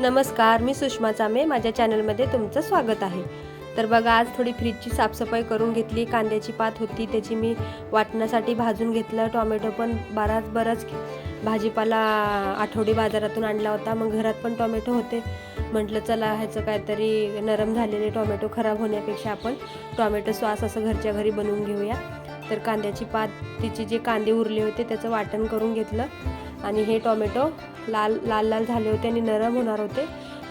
नमस्कार मी सुषमा चामे. माझ्या चॅनलमध्ये तुमचं स्वागत आहे. तर बघा आज थोडी फ्रीजची साफसफाई करून घेतली. कांद्याची पात होती त्याची मी वाटण्यासाठी भाजून घेतलं. टॉमॅटो पण बराच बराच भाजीपाला आठवडी बाजारातून आणला होता. मग घरात पण टॉमॅटो होते. म्हटलं चला ह्याचं काहीतरी नरम झालेले टॉमॅटो खराब होण्यापेक्षा आपण टॉमॅटो सॉस असं घरच्या घरी बनवून घेऊया. तर कांद्याची पात तिचे जे कांदे उरले होते त्याचं वाटण करून घेतलं. आणि हे टोमॅटो लाल लाल लाल झाले होते आणि नरम होणार होते.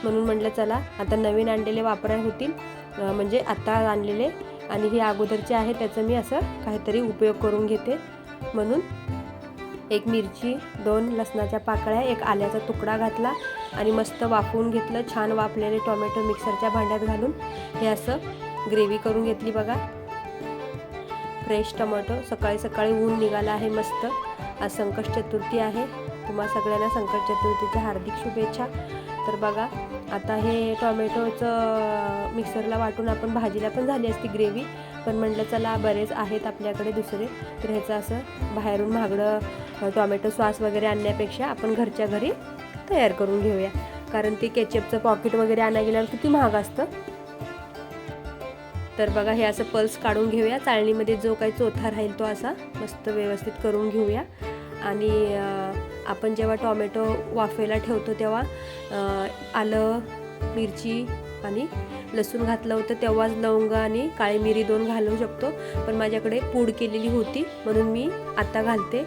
म्हणून म्हटलं चला आता नवीन आणलेले वापराय होतील. म्हणजे आत्ता आणलेले. आणि हे अगोदरचे आहे त्याचं मी असं काहीतरी उपयोग करून घेते. म्हणून एक मिरची दोन लसणाच्या पाकळ्या एक आल्याचा तुकडा घातला आणि मस्त वाफवून घेतलं. छान वाफलेले टोमॅटो मिक्सरच्या भांड्यात घालून. हे असं ग्रेव्ही करून घेतली बघा. फ्रेश टोमॅटो सकाळी सकाळी ऊन निघाला आहे मस्त. आज संकष्ट चतुर्थी आहे. तुम्हा सगळ्यांना संकट चतुर्थीच्या हार्दिक शुभेच्छा. तर बघा आता हे टॉमॅटोचं मिक्सरला वाटून आपण भाजीला पण झाली असती ग्रेव्ही. पण म्हटलं चला बरेच आहेत आपल्याकडे दुसरे. तर ह्याचं असं बाहेरून महागडं टोमॅटो टॉमॅटो सॉस वगैरे आणण्यापेक्षा आपण घरच्या घरी तयार करून घेऊया. कारण ते केचपचं पॉकेट वगैरे आणायला गेल्यावर किती महाग असतं. तर बघा हे असं पल्स काढून घेऊया. चाळणीमध्ये जो काही चोथा राहील तो असा मस्त व्यवस्थित करून घेऊया. आणि आपण जेव्हा टॉमॅटो वाफेला ठेवतो तेव्हा आलं मिरची आणि लसूण घातलं होतं तेव्हाच लवंग आणि काळी मिरी दोन घालू शकतो. पण माझ्याकडे पूड केलेली होती म्हणून मी आता घालते.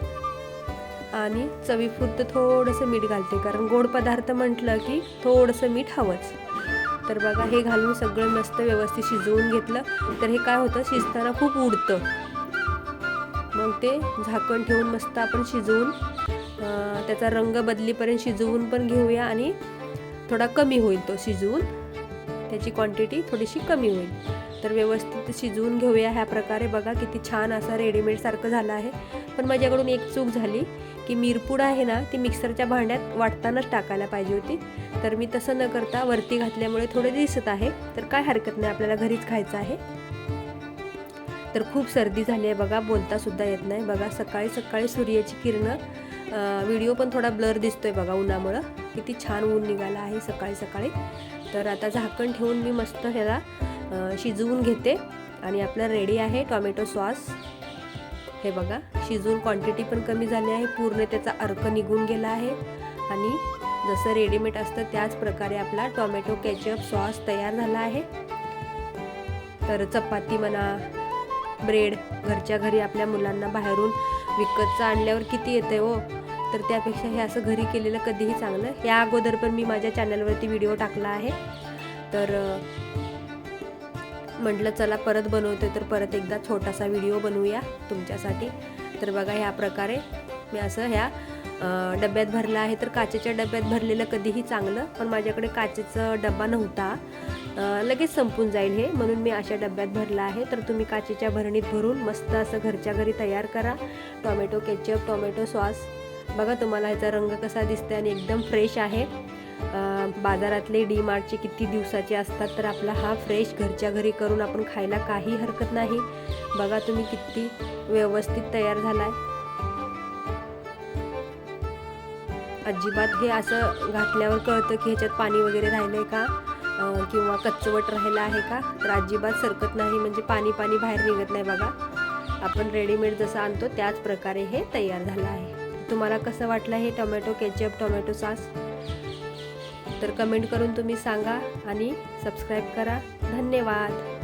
आणि चवीपुरतं थोडंसं मीठ घालते कारण गोड पदार्थ म्हटलं की थोडंसं मीठ हवंच. तर बघा हे घालून सगळं मस्त व्यवस्थित शिजवून घेतलं. तर हे काय होतं शिजताना खूप उडतं. मग ते झाकण ठेवून मस्त आपण शिजवून त्याचा रंग बदलीपर्यंत शिजवून पण घेऊया आणि थोडा कमी होईल तो शिजवून. त्याची क्वांटिटी थोडीशी कमी होईल. तर व्यवस्थित शिजवून घेऊया ह्या प्रकारे. बघा किती छान असा रेडीमेड सारखं झालं आहे. पण माझ्याकडून एक चूक झाली की मिरपूड आहे ना ती मिक्सरच्या भांड्यात वाटतानाच टाकायला पाहिजे होती. तर मी तसं न करता वरती घातल्यामुळे थोडे दिसत आहे. तर काय हरकत नाही आपल्याला घरीच खायचं आहे. तर खूप सर्दी झाली आहे बघा बोलता सुद्धा येत नाही. बघा सकाळी सकाळी सूर्याची किरणं व्हिडिओ पण थोडा ब्लर दिसतोय बघा उन्हामुळं. किती छान ऊन निघाला आहे सकाळी सकाळी. तर आता झाकण ठेवून मी मस्त ह्याला शिजवून घेते आणि आपलं रेडी आहे टॉमॅटो सॉस हे बघा शिजून क्वांटिटी पण कमी झाली आहे. पूर्ण त्याचा अर्क निघून गेला आहे. आणि जसं रेडीमेड असतं त्याच प्रकारे आपला टॉमॅटो केचप सॉस तयार झाला आहे. तर चपाती म्हणा ब्रेड घरच्या घरी आपल्या मुलांना बाहेरून विकतचं आणल्यावर किती येते हो? तर त्यापेक्षा हे असं घरी केलेलं कधीही चांगलं. या अगोदर पण मी माझ्या चॅनलवरती व्हिडिओ टाकला आहे. तर म्हटलं चला परत बनवते तर परत एकदा छोटासा व्हिडिओ बनवूया तुमच्यासाठी. तर बघा ह्या प्रकारे मी असं ह्या डब्यात भरलं आहे. तर काचेच्या डब्यात भरलेलं कधीही चांगलं पण माझ्याकडे काचेचा डबा नव्हता. लगेच संपून जाईल हे म्हणून मी अशा डब्यात भरलं आहे. तर तुम्ही काचेच्या भरणीत भरून मस्त असं घरच्या घरी तयार करा. Tomato ketchup tomato sauce. बघा तुम्हाला ह्याचा रंग कसा दिसतोय आणि एकदम फ्रेश आहे. बाजारातले डी मार्टचे किती दिवसाचे असतात तर आपला हा फ्रेश घरच्या घरी करून आपण खायला काही हरकत नाही. बघा तुम्ही किती व्यवस्थित तयार झालाय. अजिबात हे असं घातल्यावर कळतं की ह्याच्यात पाणी वगैरे राहिलंय का? किंवा कच्चवट राहिला आहे का? तर अजिबात सरकत नाही म्हणजे पाणी पाणी बाहेर निघत नाही बघा. आपण रेडीमेड जसं आणतो त्याच प्रकारे हे तयार झालं आहे. तुम्हाला कसं वाटलं हे टोमॅटो केचप टोमॅटो सॉस? तर कमेंट करून तुम्ही सांगा आणि सबस्क्राईब करा. धन्यवाद.